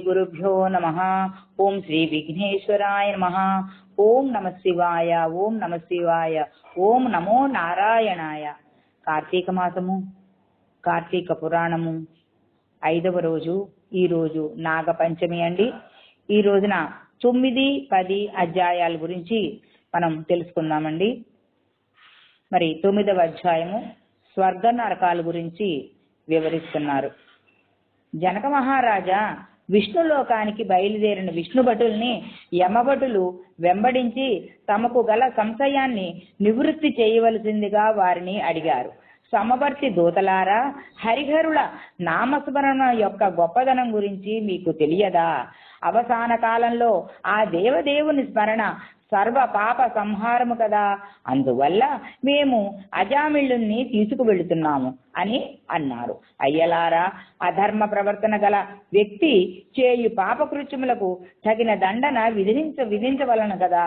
గురుభ్యో నమ ఓం శ్రీ విఘ్నేశ్వరాయ నమ ఓం నమ శివాయ ఓం నమ శివాయ ఓం నమో నారాయణాయ కార్తీక మాసము కార్తీక పురాణము ఐదవ రోజు ఈ రోజు నాగపంచమి అండి. ఈ రోజున తొమ్మిది పది అధ్యాయాల గురించి మనం తెలుసుకుందామండి. మరి తొమ్మిదవ అధ్యాయము స్వర్గ నరకాల గురించి వివరిస్తున్నారు. జనక మహారాజా విష్ణులోకానికి బయలుదేరిన విష్ణుభటుల్ని యమభటులు వెంబడించి తమకు గల సంశయాన్ని నివృత్తి చేయవలసిందిగా వారిని అడిగారు. సమవర్తి దూతలారా హరిహరుల నామస్మరణ యొక్క గొప్పదనం గురించి మీకు తెలియదా? అవసాన కాలంలో ఆ దేవదేవుని స్మరణ సర్వ పాప సంహారము కదా. అందువల్ల మేము అజామిళ్ళుని తీసుకువెళుతున్నాము అని అన్నారు. అయ్యలారా అధర్మ ప్రవర్తన గల వ్యక్తి చేయు పాపకృత్యములకు తగిన దండన విధించ విధించవలను కదా.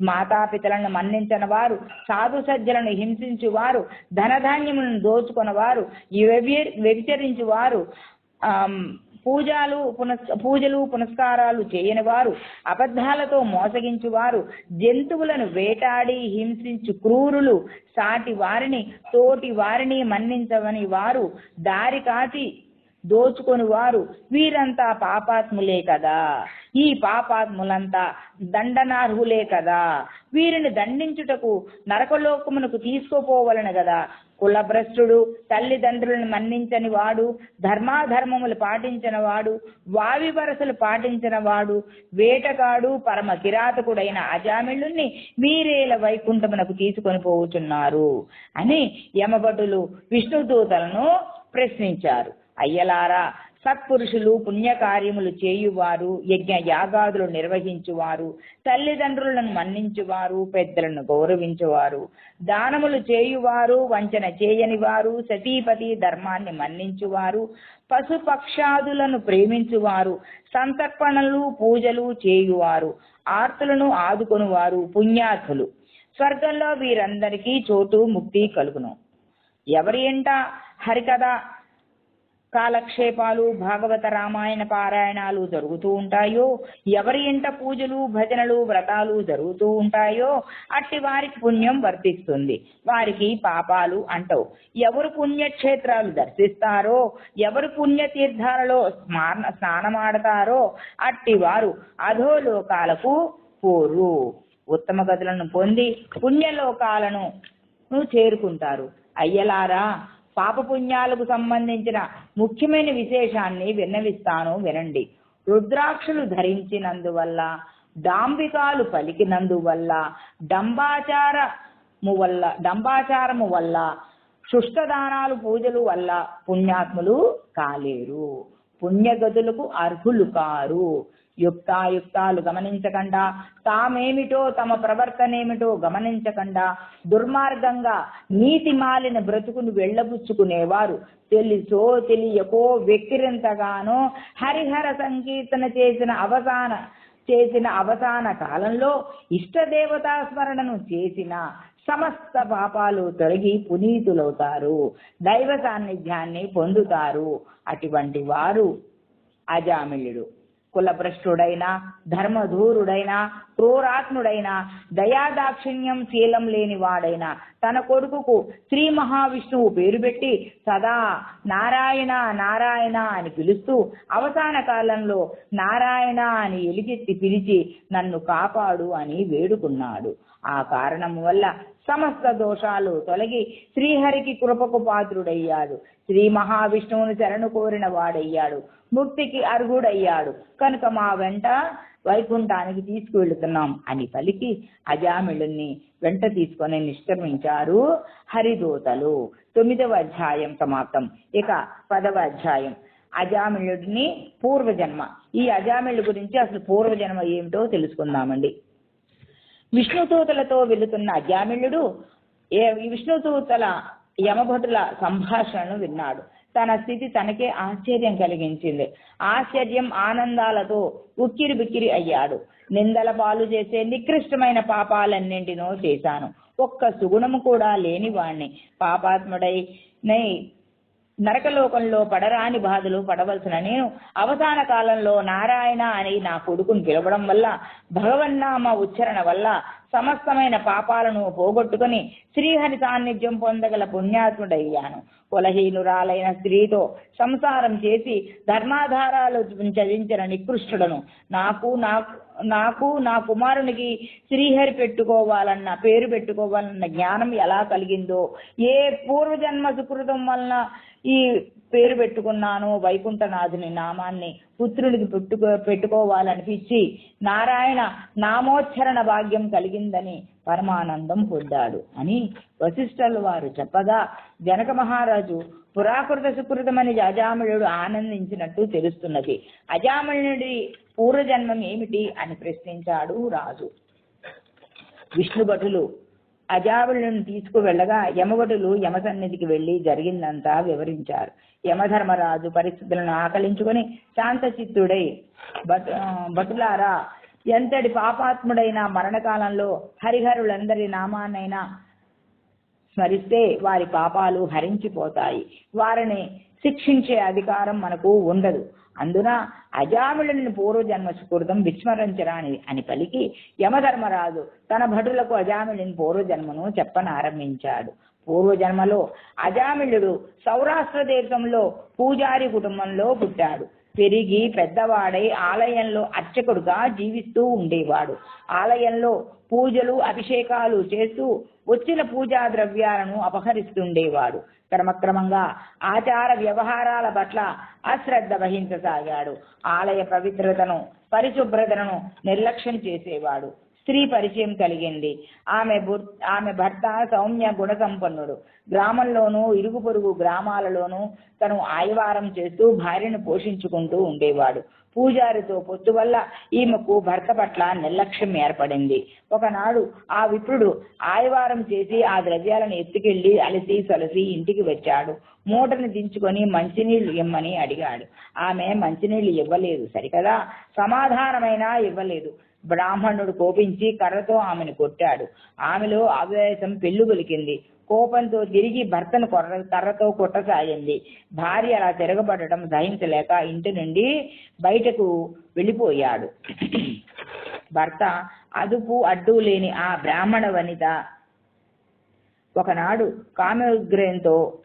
మాతాపితలను మన్నించిన వారు సాధు సజ్జలను హింసించు వారు ధనధాన్యములను దోచుకున్న వారు వ్యభిచరించు వారు పూజలు పునస్ పూజలు పునస్కారాలు చేయని వారు అబద్ధాలతో మోసగించు వారు జంతువులను వేటాడి హింసించు క్రూరులు సాటి వారిని తోటి వారిని మన్నించవని వారు దారి కాచి దోచుకొని వారు వీరంతా పాపాత్ములే కదా. ఈ పాపాత్ములంతా దండనార్హులే కదా. వీరిని దండించుటకు నరకలోకమునకు తీసుకుపోవలను కదా. కులభ్రష్టుడు తల్లిదండ్రులను మన్నించని వాడు ధర్మాధర్మములు పాటించిన వాడు వావి వరసలు పాటించిన వాడు వేటగాడు పరమ కిరాతకుడైన అజామిళుణ్ణి మీరేల వైకుంఠమునకు తీసుకొని పోవుచున్నారు అని యమభటులు విష్ణుదూతలను ప్రశ్నించారు. అయ్యలారా సత్పురుషులు పుణ్యకార్యములు చేయువారు యజ్ఞ యాగాదులు నిర్వహించువారు తల్లిదండ్రులను మన్నించువారు పెద్దలను గౌరవించువారు. దానములు చేయువారు వంచన చేయని వారు సతీపతి ధర్మాన్ని మన్నించువారు పశుపక్షాదులను ప్రేమించువారు సంతర్పణలు పూజలు చేయువారు ఆర్తులను ఆదుకొనువారు పుణ్యార్థులు స్వర్గంలో వీరందరికీ చోటు ముక్తి కలుగును. ఎవరి ఎంట? హరికథ కాలక్షేపాలు భాగవత రామాయణ పారాయణాలు జరుగుతూ ఉంటాయో ఎవరి ఇంట పూజలు భజనలు వ్రతాలు జరుగుతూ ఉంటాయో అట్టి వారికి పుణ్యం వర్తిస్తుంది. వారికి పాపాలు అంటవు. ఎవరు పుణ్యక్షేత్రాలు దర్శిస్తారో ఎవరు పుణ్యతీర్థాలలో స్నాన స్నానమాడతారో అట్టి వారు అధోలోకాలకు పోరు. ఉత్తమ గదులను పొంది పుణ్యలోకాలను చేరుకుంటారు. అయ్యలారా పాపపుణ్యాలకు సంబంధించిన ముఖ్యమైన విశేషాన్ని విన్నవిస్తాను వినండి. రుద్రాక్షలు ధరించినందువల్ల డాంబికాలు పలికినందువల్ల డంబాచారము వల్ల డంబాచారము వల్ల శుష్టదానాలు పూజలు వల్ల పుణ్యాత్ములు కాలేరు. పుణ్యగతులకు అర్హులు కారు. యుక్తాయుక్తాలు గమనించకుండా. తామేమిటో తమ ప్రవర్తనేమిటో గమనించకుండా. దుర్మార్గంగా నీతి మాలిన బ్రతుకును వెళ్ళబుచ్చుకునేవారు. తెలుసో తెలియకో వెక్కిరింతగానో హరిహర సంకీర్తన చేసిన అవసాన చేసిన అవసాన కాలంలో ఇష్టదేవతా స్మరణను చేసిన సమస్త పాపాలు తొలగి పునీతులవుతారు. దైవ సాన్నిధ్యాన్ని పొందుతారు. అటువంటి వారు అజామిళుడు కులభ్రష్టుడైన ధర్మధూరుడైన క్రూరాత్ముడైన దయాదాక్షిణ్యం శీలం లేని వాడైనా తన కొడుకుకు శ్రీ మహావిష్ణువు పేరు పెట్టి సదా నారాయణ నారాయణ అని పిలుస్తూ అవసాన కాలంలో నారాయణ అని ఎలిగెత్తి పిలిచి నన్ను కాపాడు అని వేడుకున్నాడు. ఆ కారణం వల్ల సమస్త దోషాలు తొలగి శ్రీహరికి కృపకు పాత్రుడయ్యాడు. శ్రీ మహావిష్ణువుని శరణు కోరిన వాడయ్యాడు. ముక్తికి అర్హుడయ్యాడు. కనుక మా వెంట వైకుంఠానికి తీసుకువెళుతున్నాం అని పలికి అజామిళుణ్ణి వెంట తీసుకొని నిష్క్రమించారు హరిదూతలు. తొమ్మిదవ అధ్యాయం సమాప్తం. ఇక పదవ అధ్యాయం. అజామిళుడిని పూర్వజన్మ. ఈ అజామిళు గురించి అసలు పూర్వజన్మ ఏమిటో తెలుసుకుందామండి. విష్ణుదూతలతో వెళుతున్న అజామిళుడు ఏ విష్ణుదూతల యమభటుల సంభాషణను విన్నాడు. తన స్థితి తనకే ఆశ్చర్యం కలిగించింది. ఆశ్చర్యం ఆనందాలతో ఉక్కిరి బిక్కిరి అయ్యాడు. నిందల పాలు చేసే నికృష్టమైన పాపాలన్నింటినో చేశాను. ఒక్క సుగుణము కూడా లేని వాణ్ణి. పాపాత్ముడై నై నరకలోకంలో పడరాని బాధలు పడవలసిన నేను అవసాన కాలంలో నారాయణ అని నా కొడుకును పిలవడం వల్ల భగవన్నామ ఉచ్చరణ వల్ల సమస్తమైన పాపాలను పోగొట్టుకుని శ్రీహరి సాన్నిధ్యం పొందగల పుణ్యాత్ముడయ్యాను. కులహీనురాలైన స్త్రీతో సంసారం చేసి ధర్మాధారాలు చదించిన నికృష్టుడను. నాకు నాకు నాకు నా కుమారునికి శ్రీహరి పెట్టుకోవాలన్న పేరు పెట్టుకోవాలన్న జ్ఞానం ఎలా కలిగిందో ఏ పూర్వజన్మ సుకృతం వలన ఈ పేరు పెట్టుకున్నాను వైకుంఠనాథుని నామాన్ని పుత్రునికి పెట్టుకో పెట్టుకోవాలనిపించి నారాయణ నామోచ్చరణ భాగ్యం కలిగిందని పరమానందం పొందాడు అని వశిష్ఠులు వారు చెప్పగా జనక మహారాజు పురాకృత సుకృతమని అజామిళుడు ఆనందించినట్టు తెలుస్తున్నది. అజామిళుడి పూర్వజన్మం ఏమిటి? అని ప్రశ్నించాడు రాజు. విష్ణుభటులు అజామిళుని తీసుకువెళ్ళగా యమగటులు యమ సన్నిధికి వెళ్ళి జరిగిందంతా వివరించారు. యమధర్మరాజు పరిస్థితులను ఆకలించుకొని శాంతచిత్తుడై భట్ భటులారా ఎంతటి పాపాత్ముడైన మరణకాలంలో హరిహరులందరి నామాన్నైనా స్మరిస్తే వారి పాపాలు హరించిపోతాయి. వారిని శిక్షించే అధికారం మనకు ఉండదు. అందున అజామిళుని పూర్వజన్మ సుకృతం విస్మరించరాని అని పలికి యమధర్మరాజు తన భటులకు అజామిళుని పూర్వజన్మను చెప్పనారంభించాడు. పూర్వజన్మలో అజామిళుడు సౌరాష్ట్ర దేశంలో పూజారి కుటుంబంలో పుట్టాడు. పెరిగి పెద్దవాడై ఆలయంలో అర్చకుడుగా జీవిస్తూ ఉండేవాడు. ఆలయంలో పూజలు అభిషేకాలు చేస్తూ వచ్చిన పూజా ద్రవ్యాలను అపహరిస్తుండేవాడు. క్రమక్రమంగా ఆచార వ్యవహారాల పట్ల అశ్రద్ధ వహించసాగాడు. ఆలయ పవిత్రతను పరిశుభ్రతను నిర్లక్ష్యం చేసేవాడు. స్త్రీ పరిచయం కలిగింది. ఆమె ఆమె భర్త సౌమ్య గుణ సంపన్నుడు గ్రామంలోనూ ఇరుగు పొరుగు గ్రామాలలోనూ తను ఆయవారం చేస్తూ భార్యను పోషించుకుంటూ ఉండేవాడు. పూజారితో పొత్తు వల్ల ఈమెకు భర్త పట్ల నిర్లక్ష్యం ఏర్పడింది. ఒకనాడు ఆ విప్రుడు ఆయవారం చేసి ఆ ద్రవ్యాలను ఎత్తుకెళ్ళి అలసి సొలసి ఇంటికి వచ్చాడు. మూటను దించుకొని మంచినీళ్ళు ఇమ్మని అడిగాడు. ఆమె మంచినీళ్ళు ఇవ్వలేదు. సరికదా? సమాధానమైనా ఇవ్వలేదు. బ్రాహ్మణుడు కోపించి కర్రతో ఆమెను కొట్టాడు. ఆమెలో ఆవేశం పెళ్ళుగొలికింది కోపంతో తిరిగి భర్తను కొర్ర కర్రతో కొట్టసాగింది. భార్య అలా తిరగబడటం సహించలేక ఇంటి నుండి బయటకు వెళ్ళిపోయాడు. భర్త అదుపు అడ్డు లేని ఆ బ్రాహ్మణ వనిత ఒకనాడు కామోగ్రయంతో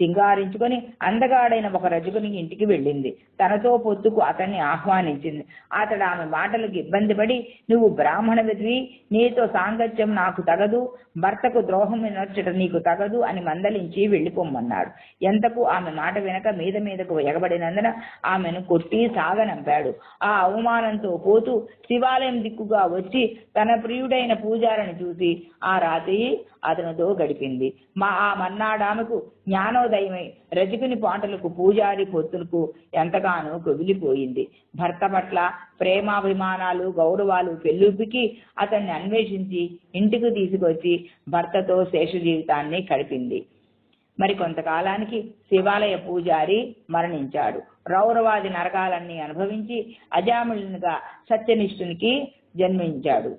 సింగారించుకొని అందగాడైన ఒక రజకుని ఇంటికి వెళ్ళింది. తనతో పొత్తుకు అతన్ని ఆహ్వానించింది. అతడు ఆమె మాటలకు ఇబ్బంది పడి నువ్వు బ్రాహ్మణవిధివి నీతో సాంగత్యం నాకు తగదు భర్తకు ద్రోహం నచ్చట నీకు తగదు అని మందలించి వెళ్ళిపోమ్మన్నాడు. ఎంతకు ఆమె మాట వెనక మీద మీదకు ఎగబడినందున ఆమెను కొట్టి సాగనంపాడు. ఆ అవమానంతో పోతూ శివాలయం దిక్కుగా వచ్చి తన ప్రియుడైన పూజారిని చూసి ఆ రాత్రి అతనితో గడిపింది. మా ఆ మన్నాడామెకు జ్ఞానోదయమై రజకుని పాటలకు పూజారి పొత్తులకు ఎంతగానో కొగిలిపోయింది. భర్త పట్ల ప్రేమాభిమానాలు గౌరవాలు పెళ్ళుపికి అతన్ని అన్వేషించి ఇంటికి తీసుకొచ్చి భర్తతో శేష జీవితాన్ని గడిపింది. మరి కొంతకాలానికి శివాలయ పూజారి మరణించాడు. రౌరవాది నరకాలన్నీ అనుభవించి అజామిళునిగా సత్యనిష్ఠునికి జన్మించాడు.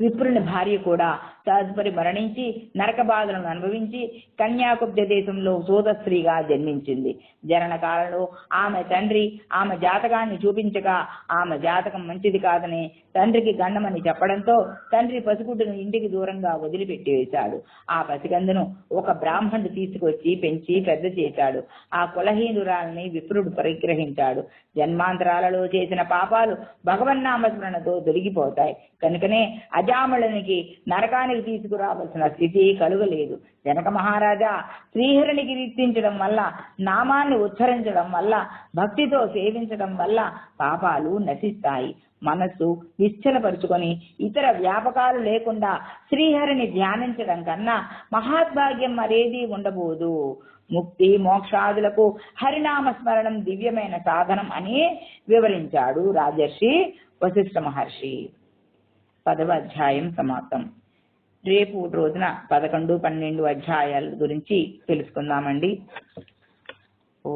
విప్రుని భార్య కూడా తదుపరి మరణించి నరక బాధలను అనుభవించి కన్యాకుబ్జ దేశంలో సోదస్త్రీగా జన్మించింది. జనన కాలంలో ఆమె తండ్రి ఆమె జాతకాన్ని చూపించగా ఆమె జాతకం మంచిది కాదని తండ్రికి గండమని చెప్పడంతో తండ్రి పసిగుడ్డును ఇంటికి దూరంగా వదిలిపెట్టి వేశాడు ఆ పసిగందును ఒక బ్రాహ్మణుడు తీసుకొచ్చి పెంచి పెద్ద చేశాడు. ఆ కులహీనురాలని విప్రుడు పరిగ్రహించాడు. జన్మాంతరాలలో చేసిన పాపాలు భగవన్నామస్మరణతో దొరికిపోతాయి కనుకనే అజామళనికి నరకానికి తీసుకురావాల్సిన స్థితి కలుగలేదు. జనక మహారాజా శ్రీహరిని కీర్తించడం వల్ల నామాన్ని ఉచ్చరించడం వల్ల భక్తితో సేవించడం వల్ల పాపాలు నశిస్తాయి. మనస్సు నిశ్చలపరుచుకొని ఇతర వ్యాపకాలు లేకుండా శ్రీహరిని ధ్యానించడం కన్నా మహాద్భాగ్యం మరేది ఉండబోదు. ముక్తి మోక్షాదులకు హరినామ స్మరణం దివ్యమైన సాధనం అని వివరించాడు రాజర్షి వశిష్ఠ మహర్షి. పదవ అధ్యాయం సమాప్తం. రేపు రోజున పదకొండు పన్నెండు అధ్యాయాల గురించి తెలుసుకుందామండి. ఓ